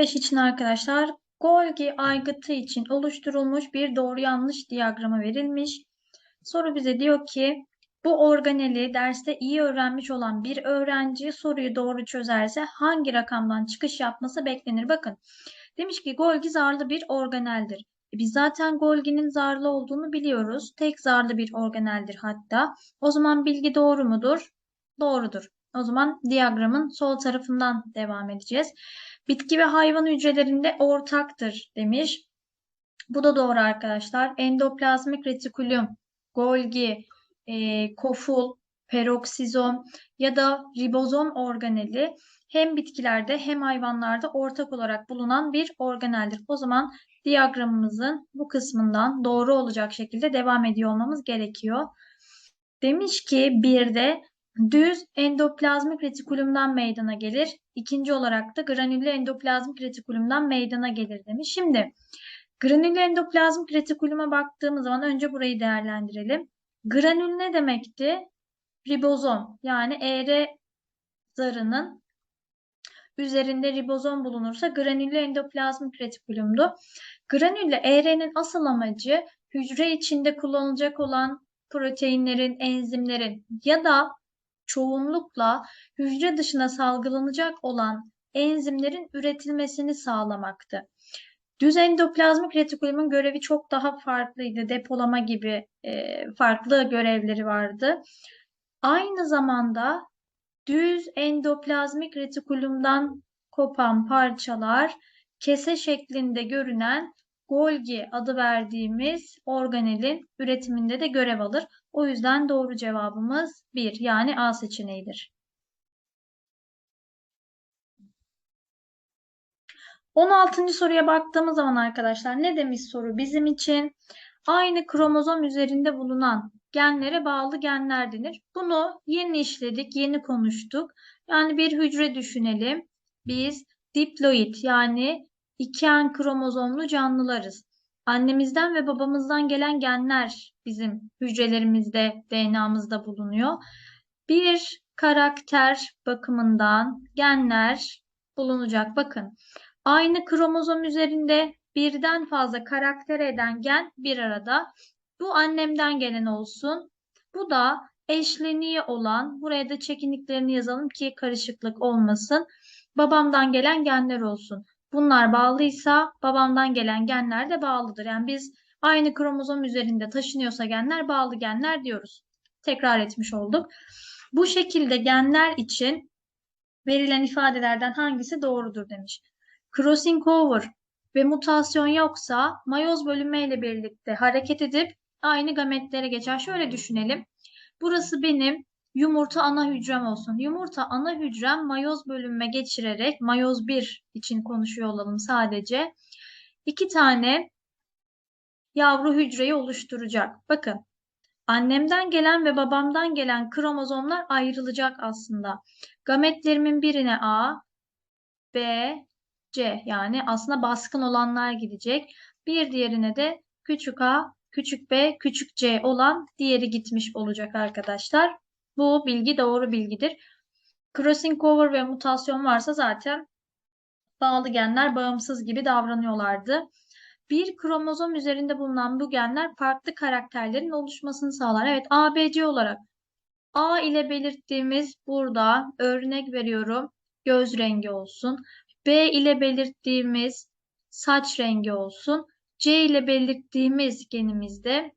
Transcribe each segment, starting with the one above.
15 için arkadaşlar Golgi aygıtı için oluşturulmuş bir doğru yanlış diyagramı verilmiş. Soru bize diyor ki bu organeli derste iyi öğrenmiş olan bir öğrenci soruyu doğru çözerse hangi rakamdan çıkış yapması beklenir? Bakın demiş ki Golgi zarlı bir organeldir. E biz zaten Golgi'nin zarlı olduğunu biliyoruz. Tek zarlı bir organeldir hatta. O zaman bilgi doğru mudur? Doğrudur. O zaman diyagramın sol tarafından devam edeceğiz. Bitki ve hayvan hücrelerinde ortaktır demiş. Bu da doğru arkadaşlar. Endoplazmik retikulum, Golgi, e, koful, peroksizom ya da ribozom organeli hem bitkilerde hem hayvanlarda ortak olarak bulunan bir organeldir. O zaman diyagramımızın bu kısmından doğru olacak şekilde devam ediyor olmamız gerekiyor. Demiş ki bir de düz endoplazmik retikulumdan meydana gelir. İkinci olarak da granüllü endoplazmik retikulumdan meydana gelir demiş. Şimdi granüllü endoplazmik retikuluma baktığımız zaman önce burayı değerlendirelim. Granül ne demekti? Ribozom yani ER zarının üzerinde ribozom bulunursa granüllü endoplazmik retikulumdu. Granüllü ER'nin asıl amacı hücre içinde kullanılacak olan proteinlerin, enzimlerin ya da çoğunlukla hücre dışına salgılanacak olan enzimlerin üretilmesini sağlamaktı. Düz endoplazmik retikulumun görevi çok daha farklıydı. Depolama gibi e, farklı görevleri vardı. Aynı zamanda düz endoplazmik retikulumdan kopan parçalar kese şeklinde görünen Golgi adı verdiğimiz organelin üretiminde de görev alır. O yüzden doğru cevabımız 1 yani A seçeneğidir. 16. soruya baktığımız zaman arkadaşlar ne demiş soru bizim için? Aynı kromozom üzerinde bulunan genlere bağlı genler denir. Bunu yeni işledik, yeni konuştuk. Yani bir hücre düşünelim. Biz diploid yani iken kromozomlu canlılarız. Annemizden ve babamızdan gelen genler bizim hücrelerimizde, DNA'mızda bulunuyor. Bir karakter bakımından genler bulunacak. Bakın aynı kromozom üzerinde birden fazla karakter eden gen bir arada. Bu annemden gelen olsun. Bu da eşleniği olan, buraya da çekiniklerini yazalım ki karışıklık olmasın. Babamdan gelen genler olsun bunlar bağlıysa babamdan gelen genler de bağlıdır. Yani biz aynı kromozom üzerinde taşınıyorsa genler bağlı genler diyoruz. Tekrar etmiş olduk. Bu şekilde genler için verilen ifadelerden hangisi doğrudur demiş. Crossing over ve mutasyon yoksa mayoz bölünme ile birlikte hareket edip aynı gametlere geçer. Şöyle düşünelim. Burası benim Yumurta ana hücrem olsun. Yumurta ana hücrem mayoz bölünme geçirerek mayoz 1 için konuşuyor olalım sadece. İki tane yavru hücreyi oluşturacak. Bakın annemden gelen ve babamdan gelen kromozomlar ayrılacak aslında. Gametlerimin birine A, B, C yani aslında baskın olanlar gidecek. Bir diğerine de küçük A, küçük B, küçük C olan diğeri gitmiş olacak arkadaşlar. Bu bilgi doğru bilgidir. Crossing over ve mutasyon varsa zaten bağlı genler bağımsız gibi davranıyorlardı. Bir kromozom üzerinde bulunan bu genler farklı karakterlerin oluşmasını sağlar. Evet ABC olarak A ile belirttiğimiz burada örnek veriyorum göz rengi olsun. B ile belirttiğimiz saç rengi olsun. C ile belirttiğimiz genimizde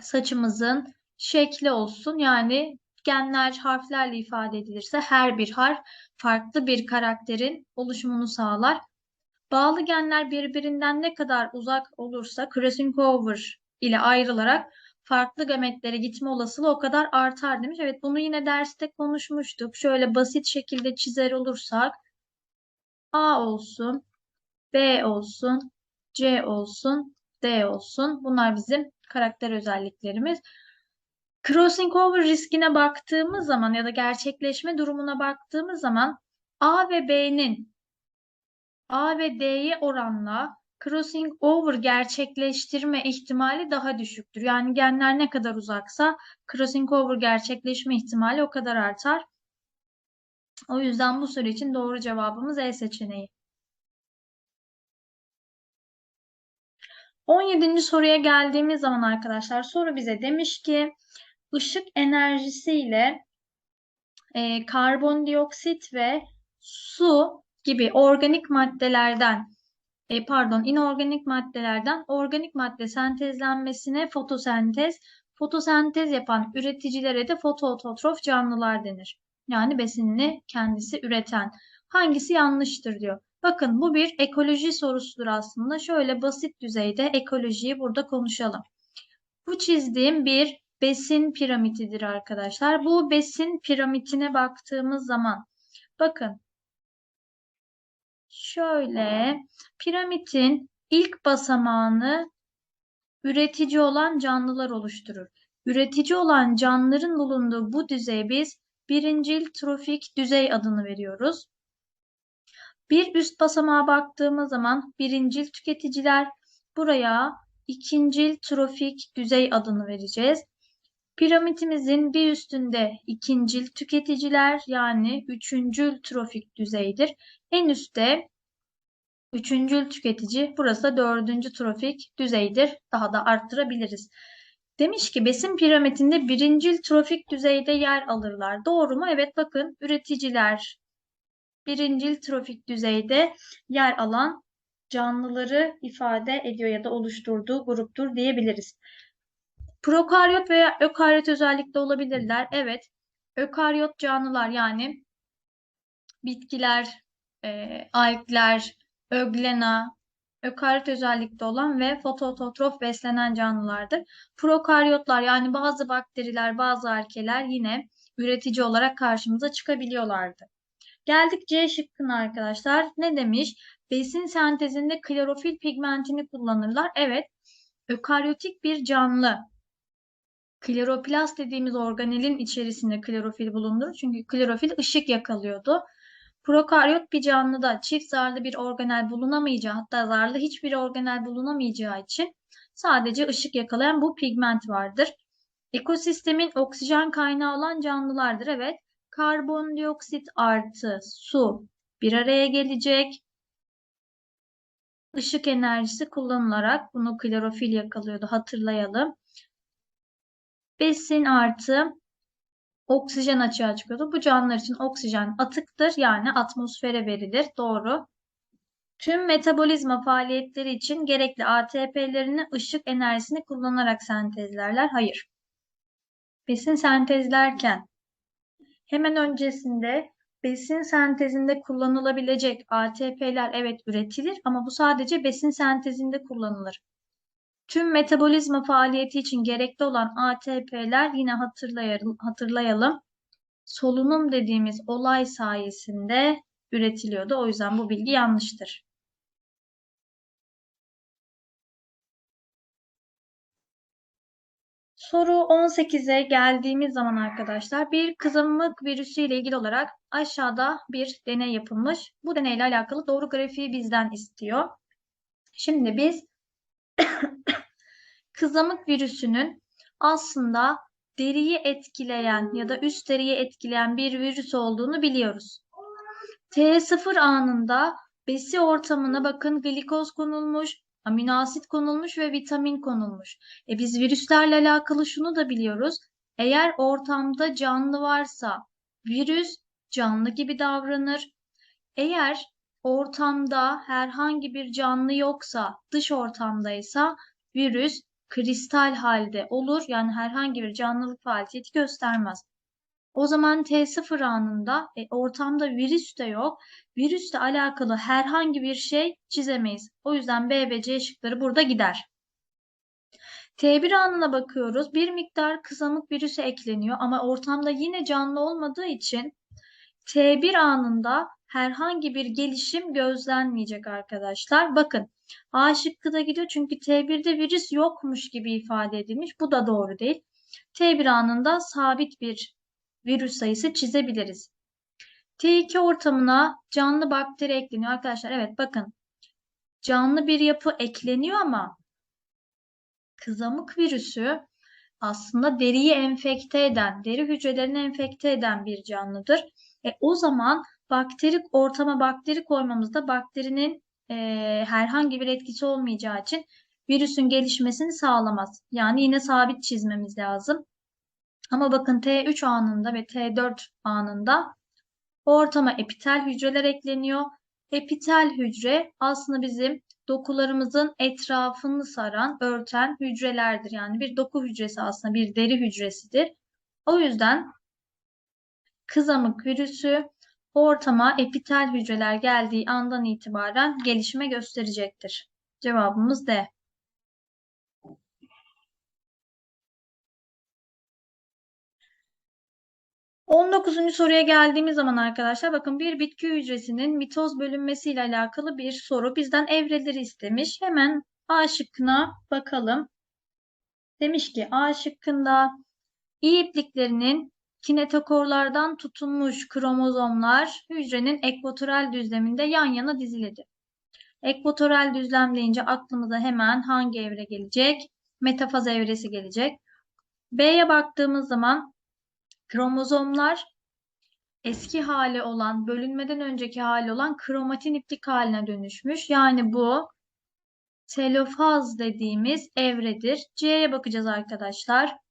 saçımızın şekli olsun. Yani genler harflerle ifade edilirse her bir harf farklı bir karakterin oluşumunu sağlar. Bağlı genler birbirinden ne kadar uzak olursa crossing over ile ayrılarak farklı gametlere gitme olasılığı o kadar artar demiş. Evet bunu yine derste konuşmuştuk. Şöyle basit şekilde çizer olursak A olsun, B olsun, C olsun, D olsun. Bunlar bizim karakter özelliklerimiz. Crossing over riskine baktığımız zaman ya da gerçekleşme durumuna baktığımız zaman A ve B'nin A ve D'ye oranla crossing over gerçekleştirme ihtimali daha düşüktür. Yani genler ne kadar uzaksa crossing over gerçekleşme ihtimali o kadar artar. O yüzden bu soru için doğru cevabımız E seçeneği. 17. soruya geldiğimiz zaman arkadaşlar soru bize demiş ki ışık enerjisiyle e, karbondioksit ve su gibi organik maddelerden e, pardon inorganik maddelerden organik madde sentezlenmesine fotosentez, fotosentez yapan üreticilere de fotoototrof canlılar denir. Yani besinini kendisi üreten. Hangisi yanlıştır diyor. Bakın bu bir ekoloji sorusudur aslında. Şöyle basit düzeyde ekolojiyi burada konuşalım. Bu çizdiğim bir besin piramitidir arkadaşlar. Bu besin piramitine baktığımız zaman bakın şöyle piramidin ilk basamağını üretici olan canlılar oluşturur. Üretici olan canlıların bulunduğu bu düzeye biz birincil trofik düzey adını veriyoruz. Bir üst basamağa baktığımız zaman birincil tüketiciler buraya ikincil trofik düzey adını vereceğiz. Piramitimizin bir üstünde ikincil tüketiciler yani üçüncül trofik düzeydir. En üstte üçüncül tüketici burası da dördüncü trofik düzeydir. Daha da arttırabiliriz. Demiş ki besin piramidinde birincil trofik düzeyde yer alırlar. Doğru mu? Evet bakın üreticiler birincil trofik düzeyde yer alan canlıları ifade ediyor ya da oluşturduğu gruptur diyebiliriz. Prokaryot veya ökaryot özellikle olabilirler. Evet. Ökaryot canlılar yani bitkiler, e, algler, öglena, ökaryot özellikte olan ve fotoototrof beslenen canlılardır. Prokaryotlar yani bazı bakteriler, bazı arkeler yine üretici olarak karşımıza çıkabiliyorlardı. Geldik C şıkkına arkadaşlar. Ne demiş? Besin sentezinde klorofil pigmentini kullanırlar. Evet, ökaryotik bir canlı. Kloroplast dediğimiz organelin içerisinde klorofil bulundurur. Çünkü klorofil ışık yakalıyordu. Prokaryot bir canlıda çift zarlı bir organel bulunamayacağı hatta zarlı hiçbir organel bulunamayacağı için sadece ışık yakalayan bu pigment vardır. Ekosistemin oksijen kaynağı olan canlılardır. Evet karbondioksit artı su bir araya gelecek. Işık enerjisi kullanılarak bunu klorofil yakalıyordu hatırlayalım. Besin artı oksijen açığa çıkıyordu. Bu canlılar için oksijen atıktır yani atmosfere verilir. Doğru. Tüm metabolizma faaliyetleri için gerekli ATP'lerini ışık enerjisini kullanarak sentezlerler. Hayır. Besin sentezlerken hemen öncesinde besin sentezinde kullanılabilecek ATP'ler evet üretilir ama bu sadece besin sentezinde kullanılır. Tüm metabolizma faaliyeti için gerekli olan ATP'ler yine hatırlayalım. Solunum dediğimiz olay sayesinde üretiliyordu. O yüzden bu bilgi yanlıştır. Soru 18'e geldiğimiz zaman arkadaşlar bir kızamık virüsü ile ilgili olarak aşağıda bir deney yapılmış. Bu deneyle alakalı doğru grafiği bizden istiyor. Şimdi biz kızamık virüsünün aslında deriyi etkileyen ya da üst deriyi etkileyen bir virüs olduğunu biliyoruz. T0 anında besi ortamına bakın glikoz konulmuş, amino asit konulmuş ve vitamin konulmuş. E biz virüslerle alakalı şunu da biliyoruz. Eğer ortamda canlı varsa virüs canlı gibi davranır. Eğer ortamda herhangi bir canlı yoksa, dış ortamdaysa virüs kristal halde olur. Yani herhangi bir canlılık faaliyeti göstermez. O zaman T0 anında e, ortamda virüs de yok. Virüsle alakalı herhangi bir şey çizemeyiz. O yüzden B ve C şıkları burada gider. T1 anına bakıyoruz. Bir miktar kızamık virüse ekleniyor ama ortamda yine canlı olmadığı için T1 anında herhangi bir gelişim gözlenmeyecek arkadaşlar. Bakın A şıkkı da gidiyor çünkü T1'de virüs yokmuş gibi ifade edilmiş. Bu da doğru değil. T1 anında sabit bir virüs sayısı çizebiliriz. T2 ortamına canlı bakteri ekleniyor. Arkadaşlar evet bakın canlı bir yapı ekleniyor ama kızamık virüsü aslında deriyi enfekte eden, deri hücrelerini enfekte eden bir canlıdır. E, o zaman bakteri ortama bakteri koymamızda bakterinin e, herhangi bir etkisi olmayacağı için virüsün gelişmesini sağlamaz. Yani yine sabit çizmemiz lazım. Ama bakın T3 anında ve T4 anında ortama epitel hücreler ekleniyor. Epitel hücre aslında bizim dokularımızın etrafını saran, örten hücrelerdir. Yani bir doku hücresi aslında bir deri hücresidir. O yüzden kızamık virüsü ortama epitel hücreler geldiği andan itibaren gelişme gösterecektir. Cevabımız D. 19. soruya geldiğimiz zaman arkadaşlar bakın bir bitki hücresinin mitoz bölünmesiyle alakalı bir soru bizden evreleri istemiş. Hemen A şıkkına bakalım. Demiş ki A şıkkında iyi ipliklerinin kinetokorlardan tutunmuş kromozomlar hücrenin ekvatoral düzleminde yan yana dizilidir. Ekvatoral düzlem deyince aklımıza hemen hangi evre gelecek? Metafaz evresi gelecek. B'ye baktığımız zaman kromozomlar eski hali olan, bölünmeden önceki hali olan kromatin iplik haline dönüşmüş. Yani bu telofaz dediğimiz evredir. C'ye bakacağız arkadaşlar.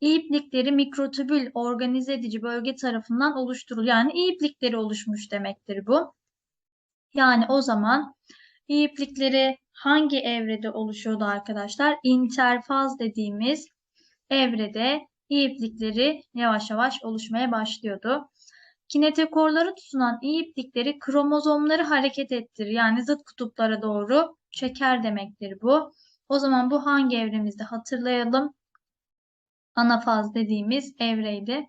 İplikleri mikrotübül organize edici bölge tarafından oluşturuluyor. Yani iplikleri oluşmuş demektir bu. Yani o zaman iplikleri hangi evrede oluşuyordu arkadaşlar? İnterfaz dediğimiz evrede iplikleri yavaş yavaş oluşmaya başlıyordu. Kinetokorları tutunan iyi iplikleri kromozomları hareket ettirir. Yani zıt kutuplara doğru çeker demektir bu. O zaman bu hangi evremizde hatırlayalım. Anafaz dediğimiz evreydi.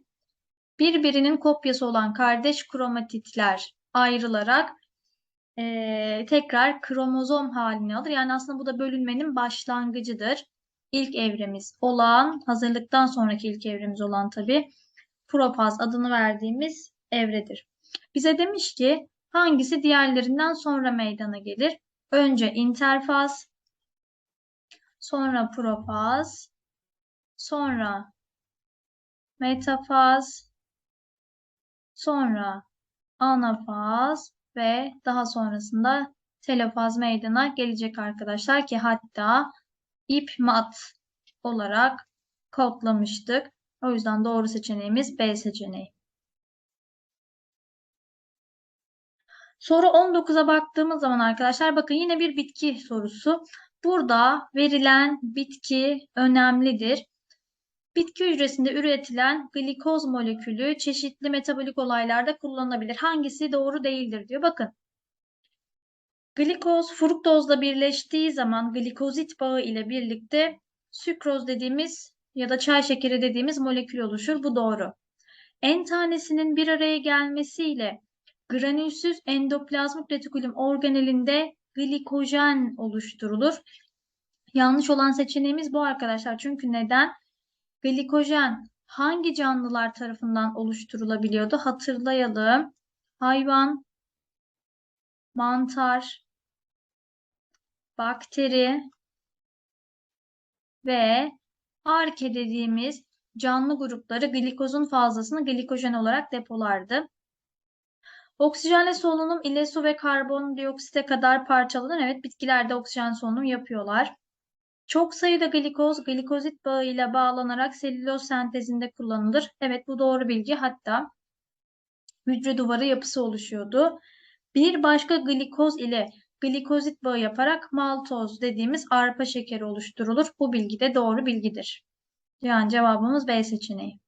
Birbirinin kopyası olan kardeş kromatitler ayrılarak e, tekrar kromozom halini alır. Yani aslında bu da bölünmenin başlangıcıdır. İlk evremiz olan, hazırlıktan sonraki ilk evremiz olan tabi propaz adını verdiğimiz evredir. Bize demiş ki hangisi diğerlerinden sonra meydana gelir? Önce interfaz, sonra propaz, sonra metafaz, sonra anafaz ve daha sonrasında telofaz meydana gelecek arkadaşlar ki hatta ip mat olarak kodlamıştık. O yüzden doğru seçeneğimiz B seçeneği. Soru 19'a baktığımız zaman arkadaşlar bakın yine bir bitki sorusu. Burada verilen bitki önemlidir. Bitki hücresinde üretilen glikoz molekülü çeşitli metabolik olaylarda kullanılabilir. Hangisi doğru değildir diyor. Bakın glikoz fruktozla birleştiği zaman glikozit bağı ile birlikte sükroz dediğimiz ya da çay şekeri dediğimiz molekül oluşur. Bu doğru. En tanesinin bir araya gelmesiyle granülsüz endoplazmik retikulum organelinde glikojen oluşturulur. Yanlış olan seçeneğimiz bu arkadaşlar. Çünkü neden? Glikojen hangi canlılar tarafından oluşturulabiliyordu? Hatırlayalım. Hayvan, mantar, bakteri ve arke dediğimiz canlı grupları glikozun fazlasını glikojen olarak depolardı. Oksijenle solunum ile su ve karbondioksite kadar parçalanır. Evet bitkilerde oksijen solunum yapıyorlar. Çok sayıda glikoz glikozit bağıyla bağlanarak selüloz sentezinde kullanılır. Evet bu doğru bilgi. Hatta hücre duvarı yapısı oluşuyordu. Bir başka glikoz ile glikozit bağı yaparak maltoz dediğimiz arpa şekeri oluşturulur. Bu bilgi de doğru bilgidir. Yani cevabımız B seçeneği.